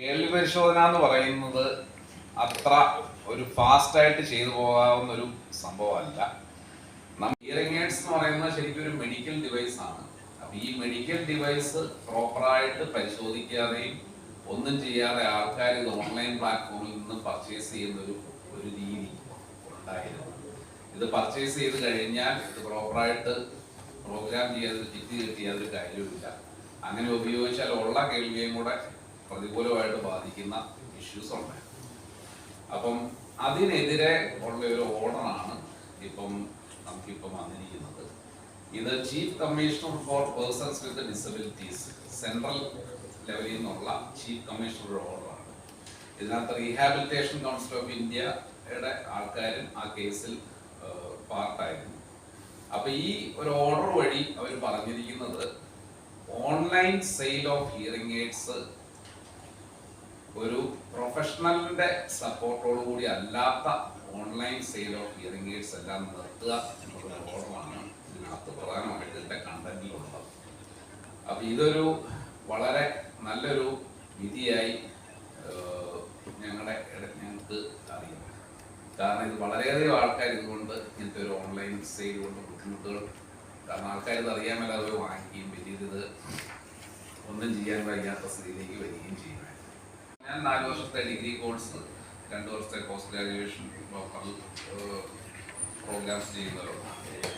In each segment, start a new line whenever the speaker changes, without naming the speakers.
കേൾവി പരിശോധന എന്ന് പറയുന്നത് അത്ര ഒരു ഫാസ്റ്റ് ആയിട്ട് ചെയ്തു പോകാവുന്ന ഒരു സംഭവമല്ല ഹിയറിംഗ് എയ്ഡ്സ് എന്ന് പറയുന്നത് ശരിക്കും ഒരു മെഡിക്കൽ ഡിവൈസ് ആണ്. അപ്പൊ ഈ മെഡിക്കൽ ഡിവൈസ് പ്രോപ്പറായിട്ട് പരിശോധിക്കാതെയും ഒന്നും ചെയ്യാതെ ആൾക്കാർ ഇത് ഓൺലൈൻ പ്ലാറ്റ്ഫോമിൽ നിന്ന് പർച്ചേസ് ചെയ്യുന്ന ഒരു ഒരു രീതി ഉണ്ടായിരുന്നു. ഇത് പർച്ചേസ് ചെയ്ത് കഴിഞ്ഞാൽ ഇത് പ്രോപ്പറായിട്ട് പ്രോഗ്രാം ചെയ്യാതെ ചിറ്റ് കിട്ടി അതൊരു കാര്യമില്ല അങ്ങനെ ഉപയോഗിച്ചാൽ ഉള്ള കേൾവിയും കൂടെ പ്രതികൂലമായിട്ട് ബാധിക്കുന്ന ഇഷ്യൂസ് ഉണ്ട് അപ്പം അതിനെതിരെ ഉള്ള ഒരു ഓർഡറാണ് ഇപ്പം നമുക്കിപ്പം വന്നിരിക്കുന്നത്. ഇത് chief commissioner for persons with disabilities central ലെവലിൽ നിന്നുള്ള ചീഫ് കമ്മീഷണറുടെ ഓർഡറാണ്. ഇതിനകത്ത് റീഹാബിലിറ്റേഷൻ കൗൺസിൽ ഓഫ് ഇന്ത്യയുടെ ആൾക്കാരും ആ കേസിൽ പാർട്ടായിരുന്നു. അപ്പൊ ഈ ഒരു ഓർഡർ വഴി അവർ പറഞ്ഞിരിക്കുന്നത് online sale of hearing aids ഒരു പ്രൊഫഷണലിന്റെ സപ്പോർട്ടോടു കൂടി അല്ലാത്ത online sale of hearing aids എല്ലാം നിർത്തുക എന്നുള്ള ഓർമ്മമാണ് ഇതിനകത്ത് പ്രധാനമായിട്ട് ഇതിന്റെ കണ്ടന്റിലുള്ളത് അപ്പൊ ഇതൊരു വളരെ നല്ലൊരു വിധിയായി ഞങ്ങളുടെ ഞങ്ങൾക്ക് അറിയാം. കാരണം ഇത് വളരെയധികം ആൾക്കാർ ഇതുകൊണ്ട് ഇങ്ങനത്തെ ഒരു ഓൺലൈൻ സെയിൽ കൊണ്ട് ബുദ്ധിമുട്ടുകൾ കാരണം ആൾക്കാർ ഇത് അറിയാൻ മേലെ അവർ വാങ്ങിക്കുകയും ഇത് ഒന്നും ചെയ്യാൻ വയ്യാത്ത സ്ഥിതിയിലേക്ക് വരികയും ചെയ്യുന്നത്. ഞാൻ നാല് വർഷത്തെ ഡിഗ്രി കോഴ്സ് രണ്ട് വർഷത്തെ പോസ്റ്റ് ഗ്രാജുവേഷൻ പ്രോഗ്രാംസ് ചെയ്യുന്നവരുണ്ട്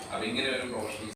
അപ്പം ഇങ്ങനെ ഒരു പ്രൊഫഷണൽ